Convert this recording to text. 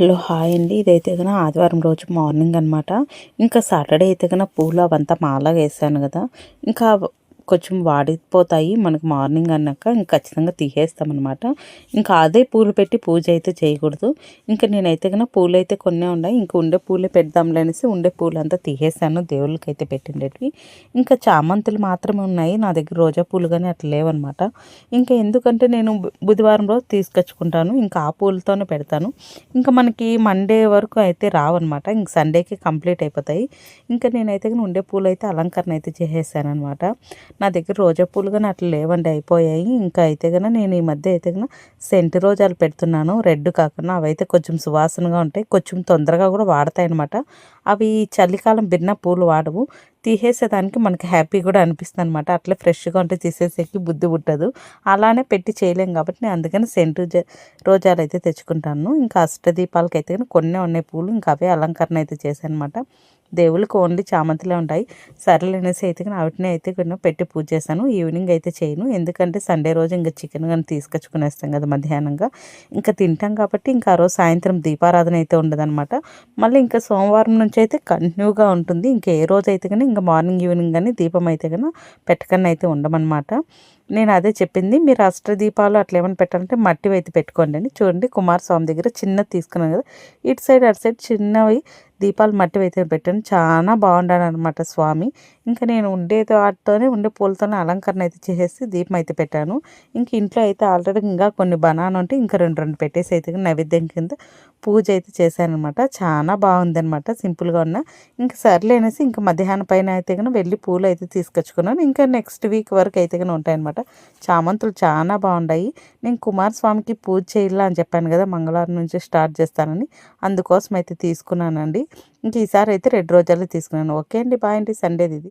Hello hi అండి. ఇదైతే కన్నా ఆదివారం రోజు మార్నింగ్ అనమాట ఇంకా సాటర్డే అయితే కన్నా పూలు అవంతా మాలాగా వేసాను కదా. ఇంకా కొంచెం వాడిపోతాయి. మనకు మార్నింగ్ అన్నాక ఇంక ఖచ్చితంగా తీసేస్తామన్నమాట. ఇంకా అదే పూలు పెట్టి పూజ అయితే చేయకూడదు. ఇంకా నేనైతే కన్నా పూలు అయితే కొన్నే ఉన్నాయి. ఇంకా ఉండే పూలే పెడదాంలే అనేసి ఉండే పూలు అంతా తీసేసాను. దేవుళ్ళకి అయితే పెట్టిండేటివి. ఇంకా చామంతులు మాత్రమే ఉన్నాయి. నా దగ్గర రోజా పూలు కానీ అట్లా లేవన్నమాట. ఇంకా ఎందుకంటే నేను బుధవారం రోజు తీసుకొచ్చుకుంటాను. ఇంకా ఆ పూలతోనే పెడతాను. ఇంకా మనకి మండే వరకు అయితే రావన్నమాట. ఇంక సండేకి కంప్లీట్ అయిపోతాయి. ఇంకా నేనైతే కానీ ఉండే పూలు అయితే అలంకరణ అయితే చేసేసాను అనమాట నా దగ్గర రోజా పూలు కానీ అట్లా లేవండి అయిపోయాయి. ఇంకా అయితే కన్నా నేను ఈ మధ్య అయితే కన్నా సెంటు రోజాలు పెడుతున్నాను. రెడ్ కాకుండా అవైతే కొంచెం సువాసనగా ఉంటాయి. కొంచెం తొందరగా కూడా వాడతాయి అనమాట అవి చలికాలం బిన్న పూలు వాడవు. తీసేసేదానికి మనకి హ్యాపీ కూడా అనిపిస్తుంది అనమాట అట్లే ఫ్రెష్గా ఉంటే తీసేసేకి బుద్ధి పుట్టదు. అలానే పెట్టి చేయలేం కాబట్టి నేను అందుకని సెంటు రోజాలు అయితే తెచ్చుకుంటాను. ఇంకా అష్టదీపాలకి అయితే కొన్ని ఉన్నాయి పూలు. ఇంకా అవే అలంకరణ అయితే చేశాను అనమాట దేవుళ్ళకి ఓన్లీ చామంతిలే ఉంటాయి. సరేలేనేసి అయితే వాటిని అయితే కొన్ని పెట్టి పూజ చేశాను ఈవినింగ్ అయితే చేయను. ఎందుకంటే సండే రోజు ఇంకా చికెన్ కానీ తీసుకొచ్చుకునేస్తాం కదా మధ్యాహ్నంగా. ఇంకా తింటాం కాబట్టి ఇంకా ఆ రోజు సాయంత్రం దీపారాధన అయితే ఉండదన్నమాట. మళ్ళీ ఇంకా సోమవారం నుంచి అయితే కంటిన్యూగా ఉంటుంది. ఇంకా ఏ రోజు అయితే కానీ ఇంకా మార్నింగ్ ఈవినింగ్ కానీ దీపం అయితే కానీ పెట్టకన్నా అయితే ఉండమన్నమాట. నేను అదే చెప్పింది. మీరు అష్టదీపాలు అట్లా ఏమైనా పెట్టాలంటే మట్టి అయితే పెట్టుకోండి అని చూడండి కుమారస్వామి దగ్గర చిన్నది తీసుకున్నాను కదా. ఇటు సైడ్ అటు సైడ్ చిన్నవి దీపాలు మట్టి అయితే పెట్టాను చాలా బాగుండాను అనమాట స్వామి. ఇంకా నేను ఉండే వాటితోనే ఉండే పూలతోనే అలంకరణ అయితే చేసేసి దీపం అయితే పెట్టాను. ఇంక ఇంట్లో అయితే ఆల్రెడీ ఇంకా కొన్ని బనానా ఉంటే ఇంకా రెండు రెండు పెట్టేసి అయితే నైవేద్యం కింద పూజ అయితే చేశాను అనమాట చాలా బాగుందనమాట సింపుల్గా ఉన్న. ఇంకా సర్లేనేసి ఇంకా మధ్యాహ్నం పైన అయితే కనుక వెళ్ళి పూలు అయితే తీసుకొచ్చుకున్నాను. ఇంకా నెక్స్ట్ వీక్ వరకు అయితే కనుక ఉంటాయన్నమాట. చామంతులు చాలా బాగున్నాయి నేను కుమారస్వామికి పూజ చేయాలా అని చెప్పాను కదా మంగళవారం నుంచి స్టార్ట్ చేస్తానని. అందుకోసం అయితే తీసుకున్నానండి. ఇంక ఈసారి అయితే రెండు రోజుల్లో తీసుకున్నాను. ఓకే అండి బాయ్ అండి. సండేది ఇది.